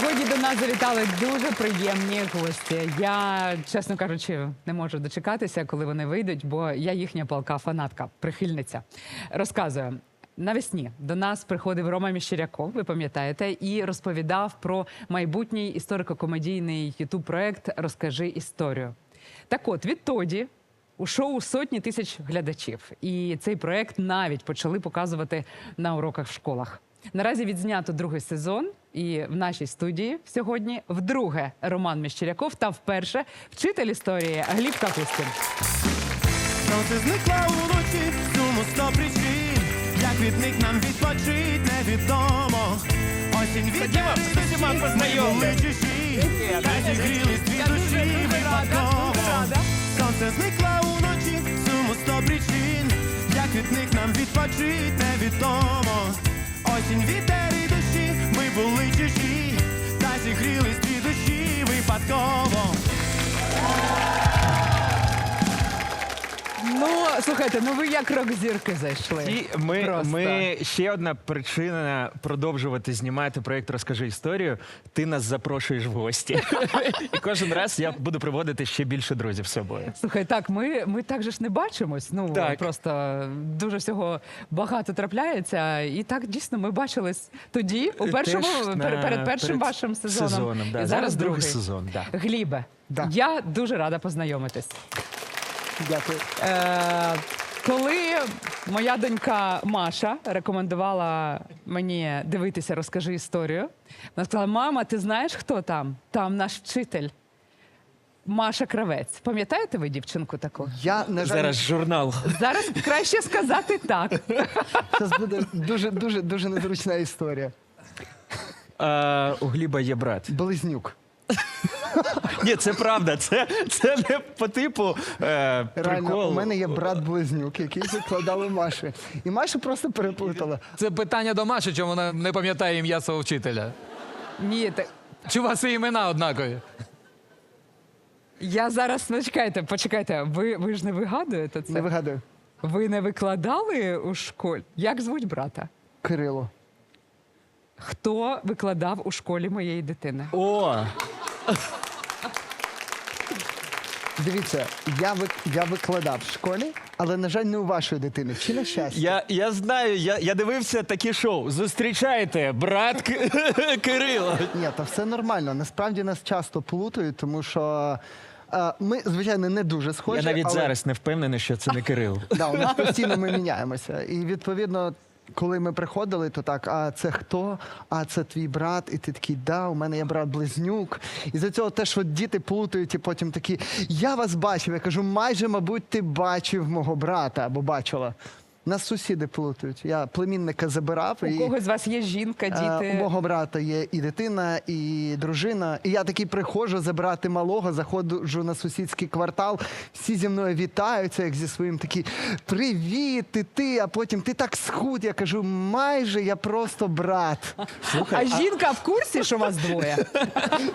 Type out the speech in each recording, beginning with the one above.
Сьогодні до нас завітали дуже приємні гості. Я, чесно кажучи, не можу дочекатися, коли вони вийдуть, бо я їхня палка фанатка, прихильниця. Розказую. Навесні до нас приходив Рома Міщеряков, ви пам'ятаєте, і розповідав про майбутній історико-комедійний ютуб проект Розкажи історію. Так от, відтоді у шоу сотні тисяч глядачів, і цей проект навіть почали показувати на уроках в школах. Наразі відзнято другий сезон, і в нашій студії сьогодні вдруге Роман Міщеряков та вперше вчитель історії Гліб Капустін. Сонце зникла уночі, суму сто причин, як від них нам відпочить, невідомо. Осінь були чужі, та зігрілись дві душі випадково. Сонце зникла уночі, суму сто причин, як від них нам відпочить, невідомо. Осінь вітер і дощі, ми були чужі, та зігрілись дві душі випадково. Ну слухайте, ну ви як рок-зірки зайшли. І ми, Просто. ми ще одна причина продовжувати знімати проєкт Розкажи історію. Ти нас запрошуєш в гості. І кожен раз я буду приводити ще більше друзів з собою. Слухай, так, ми, ми так же ж не бачимось. Ну Так. просто дуже всього багато трапляється. І так дійсно ми бачились тоді, у першому Теж на- перед першим перед вашим сезоном. сезоном, да. І Зараз другий другий сезон, да. Глібе, Да. я дуже рада познайомитись. Дякую. Е, коли моя донька Маша рекомендувала мені дивитися, розкажи історію, вона сказала: Мама, ти знаєш, хто там? Там наш вчитель. Маша Кравець. Пам'ятаєте ви дівчинку таку? Я на жаль Зараз журнал. Зараз краще сказати так. зараз буде дуже дуже дуже незручна історія. А, у Гліба є брат. Близнюк. Ні, це правда. Це, це не по типу е, Реально, приколу. у мене є брат близнюк, який викладав у Маші. І Маша просто переплутала. Це питання до Маші, чому вона не пам'ятає ім'я свого вчителя. Ні, так Чи у вас і імена однакові? я зараз ну чекайте, почекайте. Ви, ви ж не вигадуєте це? Не вигадую. Ви не викладали у школі? Як звуть брата? Кирило. Хто викладав у школі моєї дитини? О, Дивіться, я ви- я викладав в школі, але на жаль, не у вашої дитини. Чи на щастя? я, я знаю, я, я дивився такі шоу. Зустрічайте, брат К- Кирило. Ні, та все нормально. Насправді нас часто плутають, тому що е, ми, звичайно, не дуже схожі. Я навіть але... зараз не впевнений, що це не Кирил. Да, у нас постійно ми міняємося. І відповідно, коли ми приходили, то так, а це хто? А це твій брат? І ти такий, да, у мене є брат близнюк. І за цього теж от діти плутають, і потім такі, я вас бачив. Я кажу, майже, мабуть, ти бачив мого брата або бачила. Нас сусіди плутають. Я племінника забирав. У і... когось з вас є жінка, Е, діти? У мого брата є і дитина, і дружина. І я такий приходжу забирати малого, заходжу на сусідський квартал. Всі зі мною вітаються, як зі своїм такі привіт, ти ти. А потім ти так схуд. Я кажу, майже я просто брат. А жінка в курсі, що вас двоє?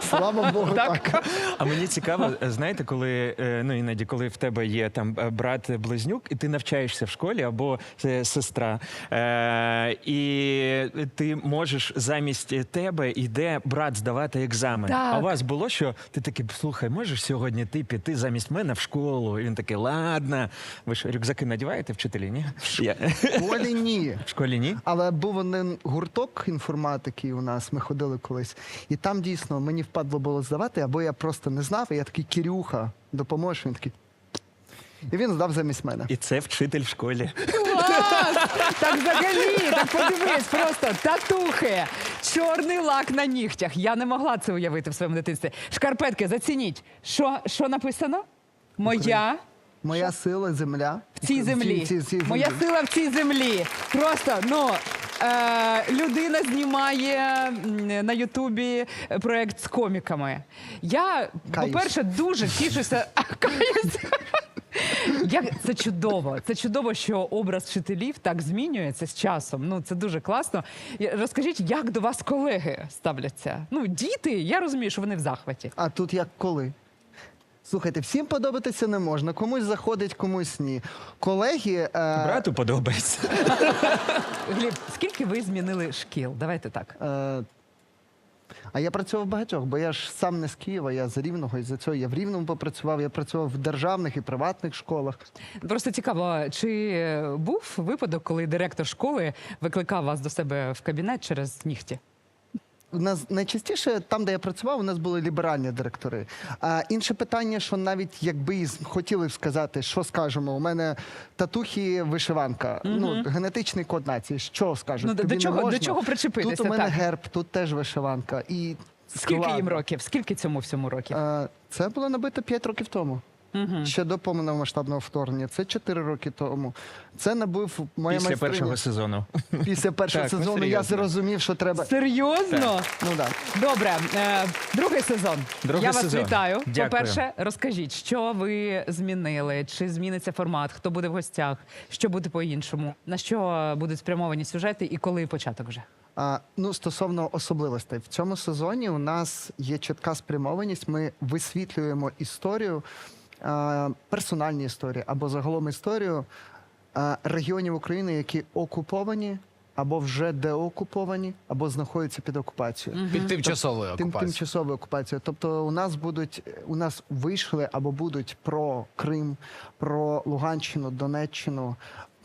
Слава Богу, так. А мені цікаво, знаєте, коли е, ну іноді, коли в тебе є там е, брат близнюк, і ти навчаєшся в школі або е, сестра, е, і ти можеш замість тебе йде брат здавати екзамен. Так. А у вас було що? Ти такий, слухай, можеш сьогодні ти піти замість мене в школу? І він такий, ладно. Ви ж рюкзаки надіваєте вчителі? Ні? Я... В школі ні. В школі ні? Але був один гурток інформатики у нас, ми ходили колись, і там дійсно мені впадло було здавати, або я просто не знав, і я такий Кирюха, допоможеш. Він такий. І він здав замість мене. І це вчитель в школі. Клас! Так взагалі, так подивись, просто татухи, чорний лак на нігтях. Я не могла це уявити в своєму дитинстві. Шкарпетки, зацініть. Що, що написано? Моя Моя сила земля. в цій землі. В цій- в цій Моя сила в цій землі. Просто ну. Е, людина знімає м, на Ютубі проект з коміками. Я, Каюсь. по-перше, дуже тішуся. Каюсь. Як це чудово. Це чудово, що образ вчителів так змінюється з часом. Ну це дуже класно. Розкажіть, як до вас колеги ставляться? Ну, діти, я розумію, що вони в захваті. А тут як коли? Слухайте, всім подобатися не можна. Комусь заходить, комусь ні. Колеги, е, Брату подобається. Гліб, скільки ви змінили шкіл? Давайте так. е, А я працював в багатьох, бо я ж сам не з Києва, я з Рівного, і за цього я в Рівному попрацював. Я працював в державних і приватних школах. Просто цікаво, чи був випадок, коли директор школи викликав вас до себе в кабінет через нігті? У нас найчастіше там, де я працював, у нас були ліберальні директори. А інше питання, що навіть якби і хотіли б сказати, що скажемо, у мене татухи вишиванка, ну генетичний код нації. Що скажуть? Ну, до- Тобі до не чого- до чого причепитися, Тут у мене так. герб, тут теж вишиванка. І Скільки їм років? Скільки цьому всьому років? Це було набито 5 років тому. Ще до повномасштабного вторгнення. Це 4 роки тому. Це набув моя Після майстриня. першого сезону. Після першого Так, ну, сезону я серйозно. зрозумів, що треба. Серйозно? Ну да. Добре, е, другий сезон. Другий Я вас сезон. вітаю. Дякую. По-перше, розкажіть, що ви змінили, чи зміниться формат, хто буде в гостях, що буде по-іншому, на що будуть спрямовані сюжети і коли початок вже? А, ну, стосовно особливостей, в цьому сезоні у нас є чітка спрямованість. Ми висвітлюємо історію, персональні історії або загалом історію регіонів України, які окуповані, або вже деокуповані, або знаходяться під окупацією. Під тимчасовою Тим, окупацією. тимчасовою окупацією. Тобто у нас будуть у нас вийшли або будуть про Крим, про Луганщину, Донеччину.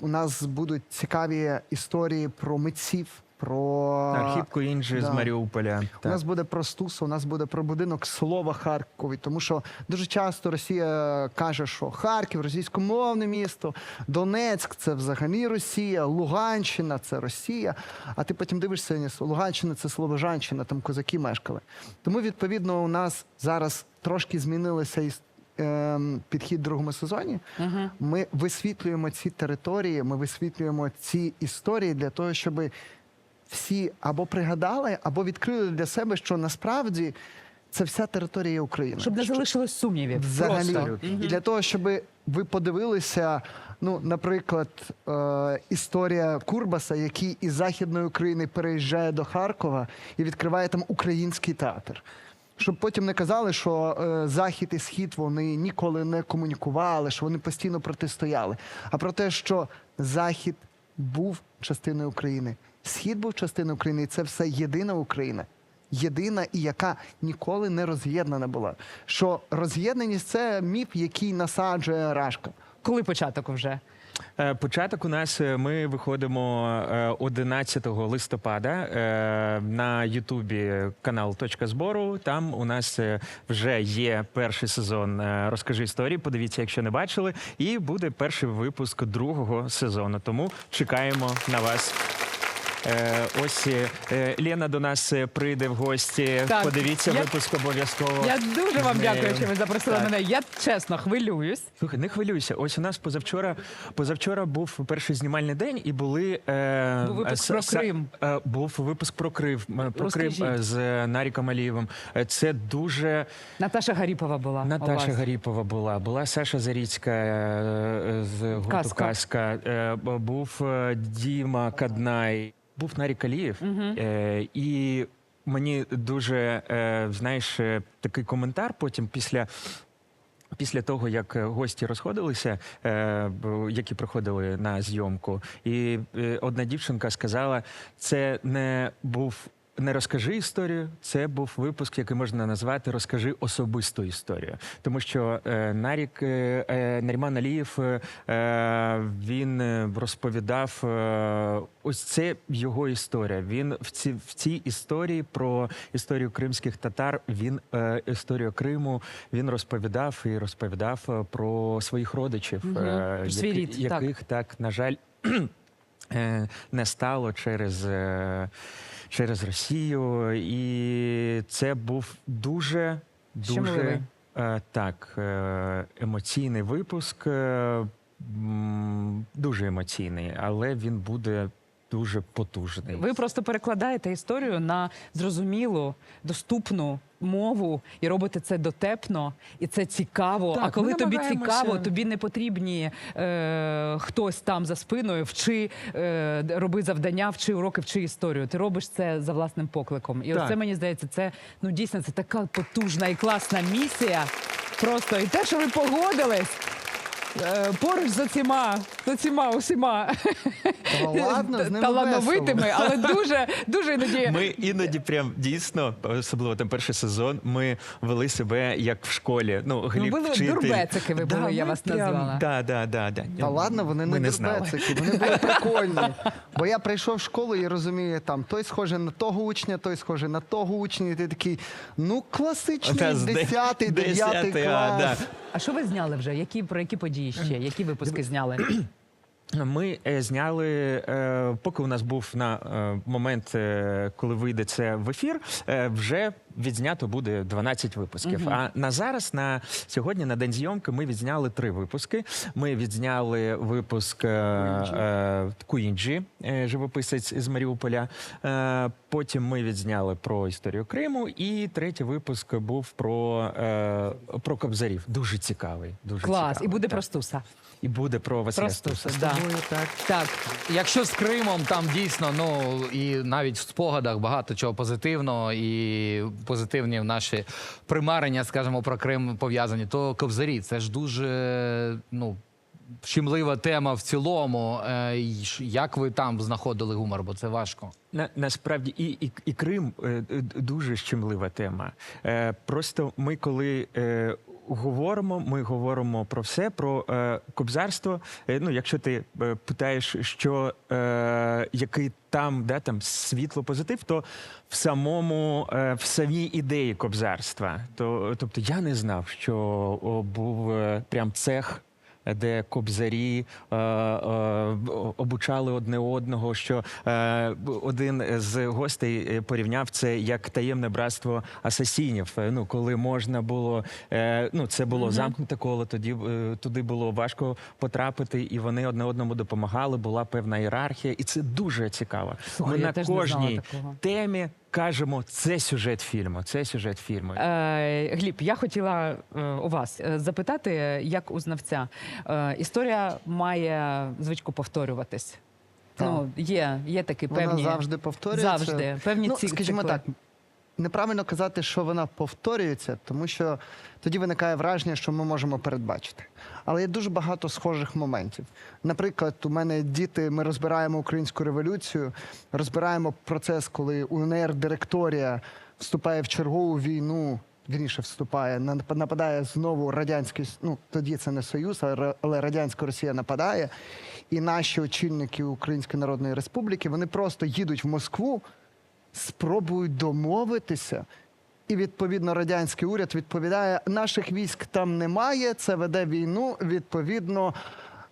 У нас будуть цікаві історії про митців. Про Архіпку інжи з. Маріуполя. у Так. нас буде про Стуса, у нас буде про будинок слова Харкові, тому що дуже часто Росія каже, що Харків російськомовне місто, Донецьк це взагалі Росія, Луганщина це Росія. А ти потім дивишся, Луганщина це Слобожанщина, там козаки мешкали. Тому відповідно у нас зараз трошки змінилися іс- ем, підхід в другому сезоні. Ми висвітлюємо ці території, ми висвітлюємо ці історії для того, щоб всі або пригадали, або відкрили для себе, що насправді це вся територія України. Щоб не залишилось сумнівів. Взагалі, Просто. і для того, щоб ви подивилися, ну, наприклад, е, історія Курбаса, який із Західної України переїжджає до Харкова і відкриває там український театр. Щоб потім не казали, що е, Захід і Схід вони ніколи не комунікували, що вони постійно протистояли. А про те, що Захід був частиною України, Схід був частиною України, і це все єдина Україна єдина і яка ніколи не роз'єднана була. Що роз'єднаність це міф, який насаджує Рашка. Коли початок вже? Е, Початок у нас е, ми виходимо е, 11 листопада е, на Ютубі канал Точка збору. Там у нас вже є перший сезон Розкажи історії. Подивіться, якщо не бачили. І буде перший випуск другого сезону. Тому чекаємо на вас. Е, Ось е, Лена до нас е, прийде в гості. Так, Подивіться я- випуск обов'язково. Я дуже вам дякую, що ви запросили Так. мене. Я чесно хвилююсь. Слухай, не хвилюйся. Ось у нас позавчора, позавчора був перший знімальний день, і були е, Був випуск про са- Крим. е, був випуск про Крим, е, про Крим Розкажіть. е, з е, Наріком Алієвим. Е, Це дуже Наташа Гаріпова була. у Наташа вас. Гаріпова була, була Саша Заріцька е, з гурту Казка. Казка, е, б- був е, Діма Каднай, був Нарік Алієв. Е, І мені дуже, е, знаєш, е, такий коментар потім після. Після того, як е, гості розходилися, е, які приходили на зйомку, і одна дівчинка сказала: це не був не розкажи історію, це був випуск, який можна назвати Розкажи особисту історію. Тому що е, Нарік е, е, Наріман Алієв е, е, він е, розповідав е, ось це його історія. Він в ці в цій історії про історію кримських татар. Він е, історію Криму він розповідав і розповідав про своїх родичів, Мгм. е, свій які- рід, так. яких так на жаль. Не стало через, е, через Росію, і це був дуже дуже е, так е, емоційний випуск. е, Дуже емоційний, але він буде дуже потужний. Ви просто перекладаєте історію на зрозумілу, доступну мову і робите це дотепно, і це цікаво. Так, а коли тобі цікаво, тобі не потрібні е, хтось там за спиною, вчи, е, роби завдання, вчи уроки, вчи історію. Ти робиш це за власним покликом. І Так. оце мені здається, це ну дійсно це така потужна і класна місія. Просто і те, що ви погодились. Е, поруч з оціма, з оціма усіма Та ладно, з ними талановитими, весело. але дуже, дуже іноді. Ми іноді прям дійсно, особливо там перший сезон, ми вели себе як в школі. Ну, Гліб, були вчитель. дурбецики ви були, я вас прям- назвала. Да, да, да, да. Та ладно, вони Ми не, не знали. дурбецики, вони були прикольні. Бо я прийшов в школу і розумію, там той схожий на того учня, той схожий на того учня, і ти такий, ну класичний, Та з де- 10-й, 9 10-й, а, клас. да. А що ви зняли вже? Які про які події ще? Які випуски зняли? Ми е, зняли, е, поки у нас був на е, момент, коли вийде це в ефір, вже відзнято буде 12 випусків. А на зараз, на сьогодні, на день зйомки, ми відзняли три випуски. Ми відзняли випуск е, е, Куінджі, е, живописець з Маріуполя. Е, потім ми відзняли про історію Криму. І третій випуск був про, е, про кобзарів. Дуже цікавий. Дуже Клас, і буде так. про Стуса. І буде про Василя Стуса. Стуса, да. так. Так, Якщо з Кримом там дійсно, ну і навіть в спогадах багато чого позитивного і позитивні наші примарення, скажімо, про Крим пов'язані, то кобзарі це ж дуже ну. Щемлива тема в цілому. Е, Як ви там знаходили гумор? Бо це важко. На, насправді і, і, і Крим е, дуже щемлива тема. Е, просто ми, коли говоримо, ми говоримо про все, про е, кобзарство. Е, ну, якщо ти е, питаєш, що е, який там, де там світло позитив, то в самому е, в самій ідеї кобзарства. То, тобто я не знав, що о, був е, прям цех де кобзарі е, е, обучали одне одного. Що е, один з гостей е, порівняв це як таємне братство асасінів. Е, Ну, коли можна було, е, ну це було замкнуте коло, тоді е, туди було важко потрапити, і вони одне одному допомагали. Була певна ієрархія, і це дуже цікаво. Ми на кожній темі кажемо, це сюжет фільму. Це сюжет фільму. Е, Гліб, я хотіла е, у вас е, запитати, як у знавця. Е, історія має звичку повторюватись. Так. Ну, є, є такі Вона певні. завжди повторюється. Завжди. Певні ну, ці- скажімо так, неправильно казати, що вона повторюється, тому що тоді виникає враження, що ми можемо передбачити. Але є дуже багато схожих моментів. Наприклад, у мене діти, ми розбираємо українську революцію, розбираємо процес, коли УНР директорія вступає в чергову війну. Вірніше вступає, нап- нападає знову радянський, ну тоді це не Союз, але радянська Росія нападає. І наші очільники Української Народної Республіки вони просто їдуть в Москву, спробують домовитися. І відповідно радянський уряд відповідає: наших військ там немає, це веде війну. Відповідно,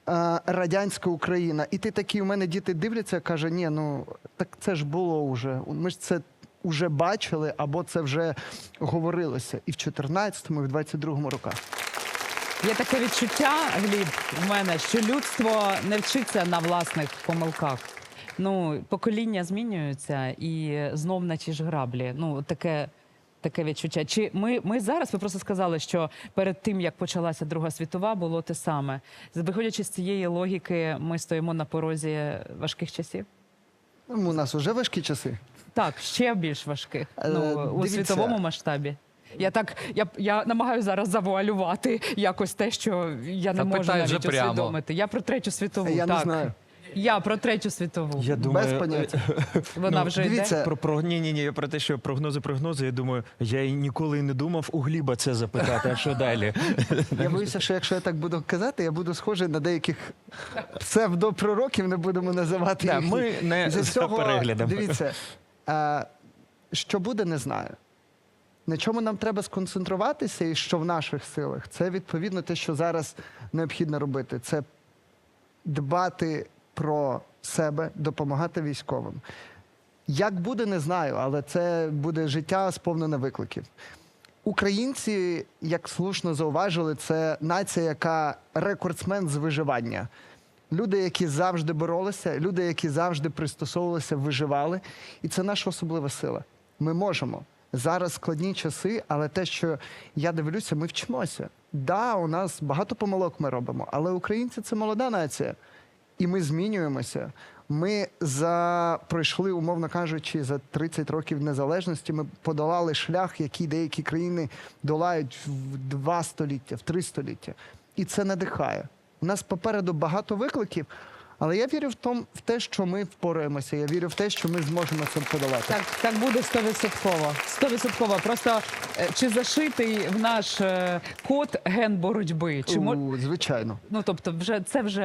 е, радянська Україна. І ти такий, у мене діти дивляться, каже: ні, ну так це ж було вже. Ми ж це вже бачили, або це вже говорилося. І в 14-му, і в 22-му роках. Є таке відчуття, Гліб, у мене, що людство не вчиться на власних помилках. Ну, покоління змінюються і знов на ті ж граблі. Ну, таке. Таке відчуття. Чи ми, ми зараз, ви просто сказали, що перед тим як почалася Друга світова, було те саме. Виходячи з цієї логіки, ми стоїмо на порозі важких часів. Ну, у нас вже важкі часи. Так, ще більш важких. Е, Ну, у дивіться. світовому масштабі. Я так, я, я намагаюся зараз завуалювати якось те, що я не Та можу навіть вже прямо. Я про третю світову. Я не так. знаю. Я про третю світову. Я Без поняття. Вона ну, вже дивіться, йде. Про, про ні, ні, ні, про те, що прогнози, прогнози. Я думаю, я і ніколи і не думав у Гліба це запитати. А що далі? Я боюся, що якщо я так буду казати, я буду схожий на деяких псевдопророків, не будемо називати Да, їх. ми не за цього, переглядом. Дивіться, е, що буде, не знаю. На чому нам треба сконцентруватися і що в наших силах, це відповідно те, що зараз необхідно робити. Це дбати про себе, допомагати військовим. Як буде, не знаю, але це буде життя сповнене викликів. Українці, як слушно зауважили, це нація, яка рекордсмен з виживання. Люди, які завжди боролися, люди, які завжди пристосовувалися, виживали. І це наша особлива сила. Ми можемо. Зараз складні часи, але те, що я дивлюся, ми вчимося. Да, у нас багато помилок ми робимо, але українці це молода нація. І ми змінюємося. Ми за пройшли, умовно кажучи, за 30 років незалежності. Ми подолали шлях, який деякі країни долають в два століття, в три століття. І це надихає. У нас попереду багато викликів, але я вірю в том, в те, що ми впораємося. Я вірю в те, що ми зможемо це подолати. Так, так буде стовідсотково. Стовідсотково. Просто е, чи зашитий в наш е, код ген боротьби? Чи. У, звичайно. ну тобто, вже це вже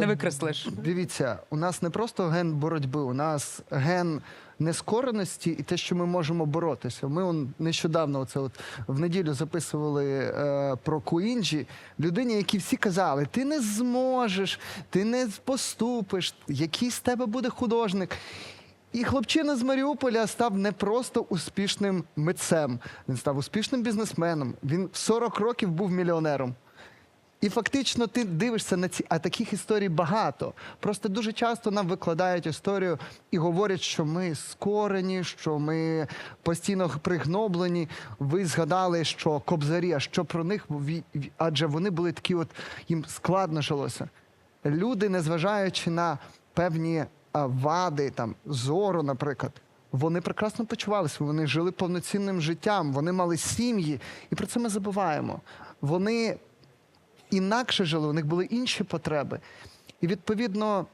не викреслиш. Дивіться, у нас не просто ген боротьби, у нас ген нескореності і те, що ми можемо боротися. Ми он, нещодавно оце от в неділю записували е, про Куінджі, людині, які всі казали: ти не зможеш, ти не поступиш, який з тебе буде художник. І хлопчина з Маріуполя став не просто успішним митцем, він став успішним бізнесменом. Він в 40 років був мільйонером. І фактично ти дивишся на ці, а таких історій багато. Просто дуже часто нам викладають історію і говорять, що ми скорені, що ми постійно пригноблені. Ви згадали, що кобзарі, а що про них, адже вони були такі, от їм складно жилося. Люди, незважаючи на певні вади, там зору, наприклад. Вони прекрасно почувалися, вони жили повноцінним життям, вони мали сім'ї, і про це ми забуваємо. Вони інакше жили, у них були інші потреби. І відповідно,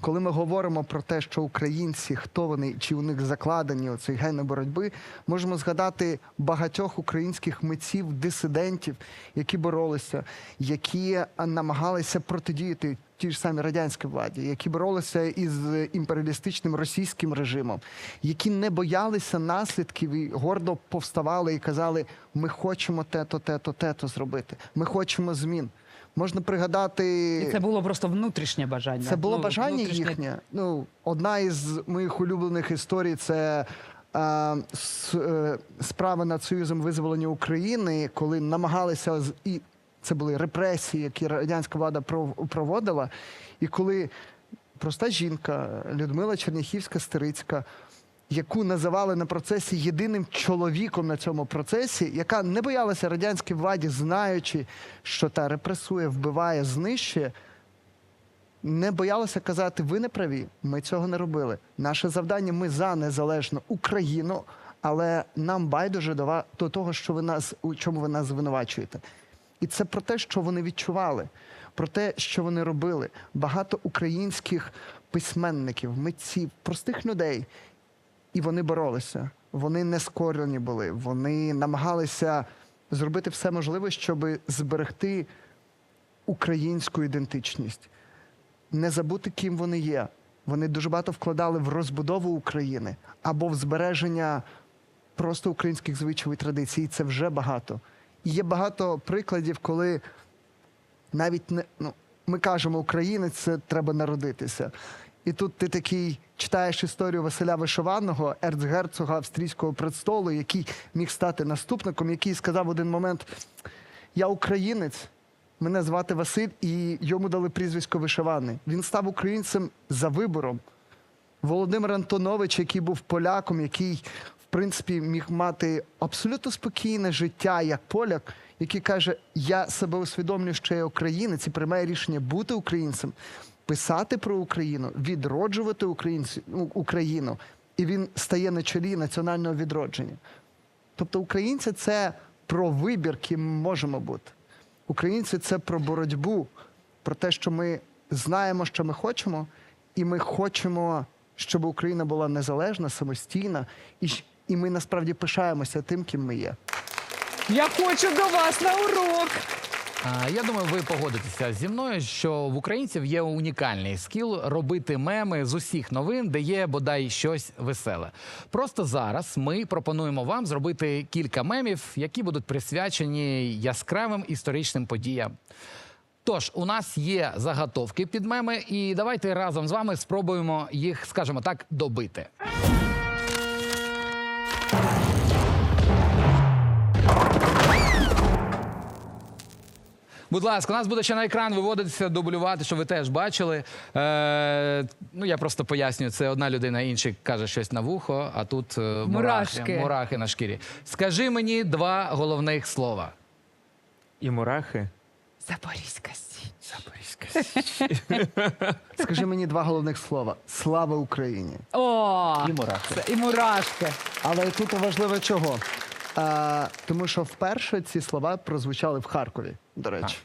коли ми говоримо про те, що українці, хто вони, чи у них закладені оцей гени боротьби, можемо згадати багатьох українських митців, дисидентів, які боролися, які намагалися протидіяти тій ж самій радянській владі, які боролися із імперіалістичним російським режимом, які не боялися наслідків і гордо повставали і казали: ми хочемо те-то, те-то, те-то зробити. Ми хочемо змін. Можна пригадати І це було просто внутрішнє бажання. це було Ну, бажання внутрішнє- їхнє. Ну, одна із моїх улюблених історій це е, е, справа над Союзом визволення України, коли намагалися і це були репресії, які радянська влада проводила. І коли проста жінка Людмила Черняхівська Стерицька, яку називали на процесі єдиним чоловіком на цьому процесі, яка не боялася радянській владі, знаючи, що та репресує, вбиває, знищує, не боялася казати, ви не праві, ми цього не робили. Наше завдання ми за незалежну Україну, але нам байдуже до того, що ви нас у чому ви нас звинувачуєте. І це про те, що вони відчували, про те, що вони робили. Багато українських письменників, митців, простих людей. І вони боролися. Вони не скорені були. Вони намагалися зробити все можливе, щоб зберегти українську ідентичність не забути, ким вони є. Вони дуже багато вкладали в розбудову України або в збереження просто українських звичаїв і традицій. І це вже багато. Є багато прикладів, коли навіть не ну, ми кажемо, українець це треба народитися. І тут ти такий читаєш історію Василя Вишованого, ерцгерцога австрійського престолу, який міг стати наступником, який сказав один момент: Я українець, мене звати Василь, і йому дали прізвисько Вишиваний. Він став українцем за вибором. Володимир Антонович, який був поляком, який, принципі, міг мати абсолютно спокійне життя як поляк, який каже: Я себе усвідомлюю, що я українець і приймає рішення бути українцем, писати про Україну, відроджувати українці, ну, Україну. І він стає на чолі національного відродження. Тобто українці це про вибір, ким ми можемо бути. Українці це про боротьбу, про те, що ми знаємо, що ми хочемо, і ми хочемо, щоб Україна була незалежна, самостійна, і, і ми насправді пишаємося тим, ким ми є. Я хочу до вас на урок. А, Я думаю, ви погодитеся зі мною, що в українців є унікальний скіл робити меми з усіх новин, де є бодай щось веселе. Просто зараз ми пропонуємо вам зробити кілька мемів, які будуть присвячені яскравим історичним подіям. Тож, у нас є заготовки під меми, і давайте разом з вами спробуємо їх, скажімо так, добити. Будь ласка, у нас буде ще на екран виводитися, дублювати, щоб ви теж бачили. Е, ну, я просто пояснюю, це одна людина, інший каже щось на вухо, а тут е, мурахи, Мурашки. мурахи на шкірі. Скажи мені два головних слова. І мурахи. Запорізька січ. Запорізька. Скажи мені два головних слова: слава Україні! О, І мурахи. це і мурашки. Але тут важливо чого? А, тому що вперше ці слова прозвучали в Харкові, до речі.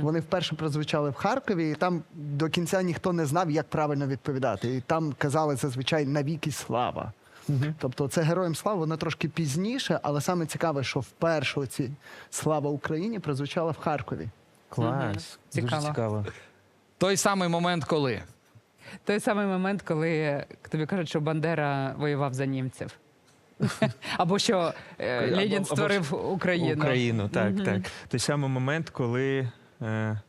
Вони вперше прозвучали в Харкові, і там до кінця ніхто не знав, як правильно відповідати. І там казали зазвичай навіки слава. Тобто це героям слава, воно трошки пізніше, але саме цікаве, що вперше ці слава Україні прозвучала в Харкові. Клас. Дуже Цікаво. цікаво. Той самий момент, коли. Той самий момент, коли тобі кажуть, що Бандера воював за німців. Або що е, Ленін створив Україну. Україну, так, так. Той самий момент, коли е,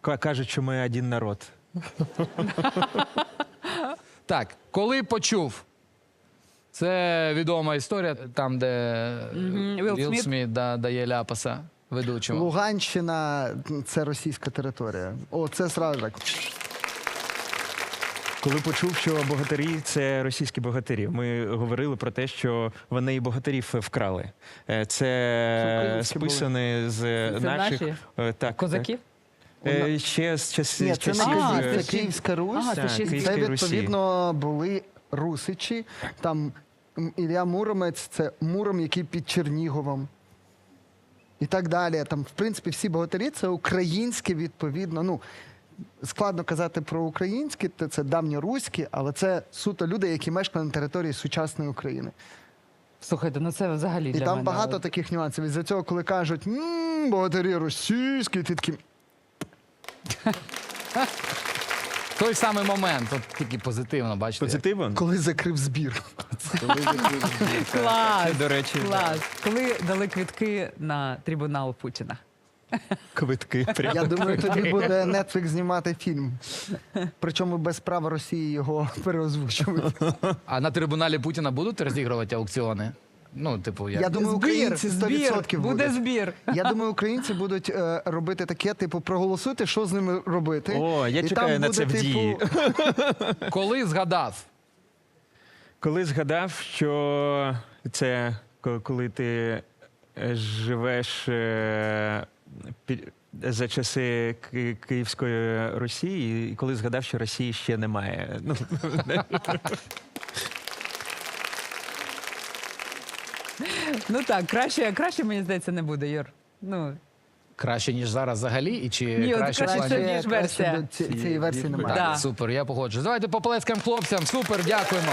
кажуть, що ми один народ. Так, коли почув. Це відома історія, там, де Вілл Сміт. Сміт да, дає ляпаса ведучому. Луганщина це російська територія. О, це сразу так. Коли почув, що богатирі це російські богатирі, ми говорили про те, що вони і богатирів вкрали. Е, Це списане з Це наших наші? е, так, Козаків? так. Е, Ще з часів Ні, це часів, А, Київ, е, це Київська Русь. Ага, це Так, Це Русі. відповідно були русичі. Там Ілля Муромець це Муром, який під Черніговом. І так далі. Там, в принципі, всі богатирі це українські, відповідно. Ну, складно казати про українські, то це давньоруські, але це суто люди, які мешкали на території сучасної України. Слухайте, ну це взагалі І для там мене. багато таких нюансів. Із-за цього, коли кажуть, «М, богатирі російські, ти такий, Той самий момент, от тільки позитивно, бачите. Позитивом? коли закрив збір. Клас! До речі, Клас! Коли дали квітки на трибунал Путіна. Квитки. прям. Я думаю, тоді буде Netflix знімати фільм. Причому без права Росії його переозвучувати. А на трибуналі Путіна будуть розігрувати аукціони? Ну, типу, як? Я думаю, українці 100% збір, буде будуть. збір. Я думаю, українці будуть е, робити таке, типу, проголосуйте, що з ними робити. О, я І чекаю там на буде, це в дії. типу, Коли згадав, Коли згадав, що це ко- коли ти е, живеш е, за часи Київської Росії, і коли згадав, що Росії ще немає. Ну, Ну так, краще, краще мені здається, не буде, Юр. Ну, краще, ніж зараз взагалі, і чи Ні, от краще краще плані- ніж версія. ці- цієї версії немає. Так, Да. супер, я погоджуюсь. Давайте поплескаємо хлопцям. Супер, дякуємо.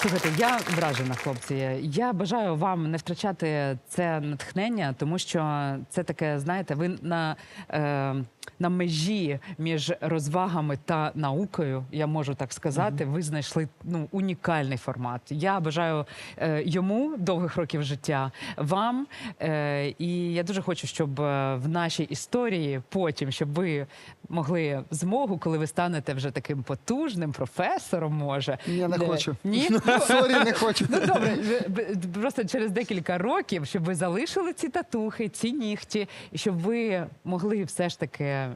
Слухайте, я вражена, хлопці. Я бажаю вам не втрачати це натхнення, тому що це таке, знаєте, ви на, е, на межі між розвагами та наукою, я можу так сказати, ви знайшли ну, унікальний формат. Я бажаю е, йому довгих років життя, вам. Е, і я дуже хочу, щоб е, в нашій історії потім, щоб ви могли змогу, коли ви станете вже таким потужним професором, може. Я не де- хочу. Ні? Сорі, не хочу. Ну добре, просто через декілька років, щоб ви залишили ці татухи, ці нігті, і щоб ви могли все ж таки yeah.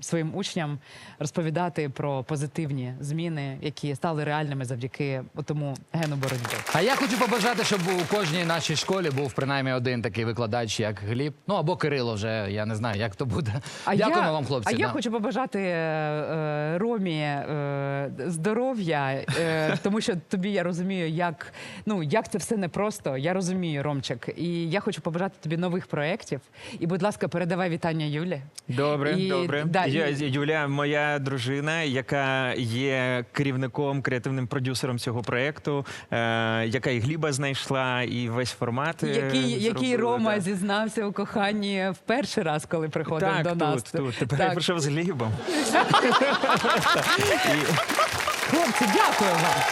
Своїм учням розповідати про позитивні зміни, які стали реальними завдяки тому гену боротьби. А я хочу побажати, щоб у кожній нашій школі був принаймні один такий викладач, як Гліб. Ну або Кирило вже, я не знаю, як то буде. Дякуємо я, вам, хлопці. А я хочу побажати е, е, Ромі е, здоров'я, е, тому що тобі я розумію, як, ну, як це все непросто. Я розумію, Ромчик. І я хочу побажати тобі нових проєктів. І, будь ласка, передавай вітання Юлі. Добре, І- добре. да, Я, Юля, моя дружина, яка є керівником, креативним продюсером цього проєкту, е, яка і Гліба знайшла, і весь формат. е, Який, який зробила, Рома да. зізнався у коханні в перший раз, коли приходив Так, до тут, нас. тут. Тепер я Так. прийшов з Глібом. Хлопці, дякую вам.